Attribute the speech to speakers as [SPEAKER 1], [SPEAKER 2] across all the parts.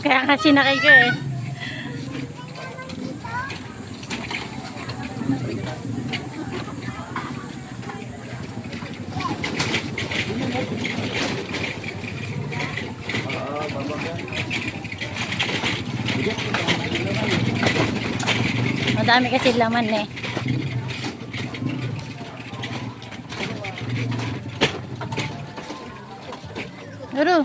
[SPEAKER 1] Kaya nga sinakay ko eh. Madami kasi laman eh. Guru.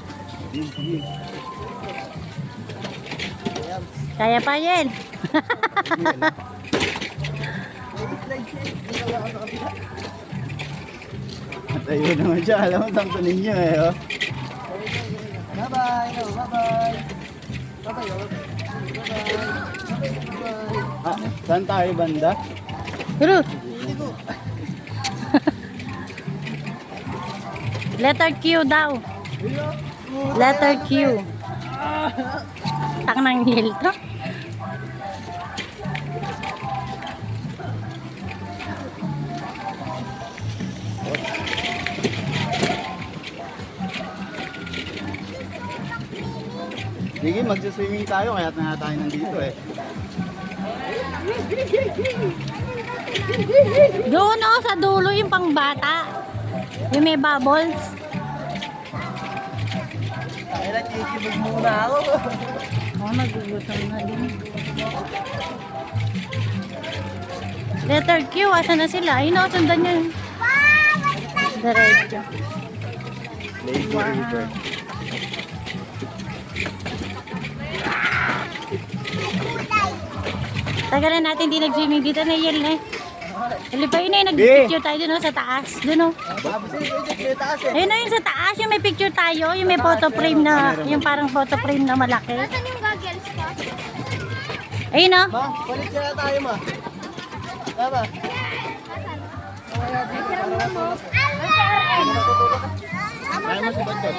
[SPEAKER 1] Kaya pa yan.
[SPEAKER 2] Tayo naman siya. Alam mo, tampo ninyo eh. Oh.
[SPEAKER 3] Bye-bye. Oh, bye-bye. Bye-bye. Oh.
[SPEAKER 2] Ah, saan tayo banda?
[SPEAKER 1] Guru. Letter Q daw. Letter Q. Tang ng hill to.
[SPEAKER 2] Sige, magsiswimming tayo. Kaya na tayo nandito eh.
[SPEAKER 1] Doon oh, sa dulo yung pangbata. Yung may bubbles.
[SPEAKER 3] Ay, nakikibig muna ako.
[SPEAKER 1] Oh, nagugutom na din. Letter Q, asa na sila? Ayun oh, sundan nyo. Diretso.
[SPEAKER 2] Lady River.
[SPEAKER 1] Tagal na natin di nag-swimming dito na yel na eh. Halipay na yung nag-picture tayo dun oh, sa taas. Dun oh.
[SPEAKER 3] Eh.
[SPEAKER 1] Ayun na yung sa taas, yung may picture tayo, yung may photo frame na, yung parang photo frame na malaki.
[SPEAKER 4] Nasaan yung goggles ko?
[SPEAKER 1] Ayun oh.
[SPEAKER 3] Ma, balik na tayo ma. Tama.
[SPEAKER 4] Nasaan?
[SPEAKER 2] Kaya mo si Bandot.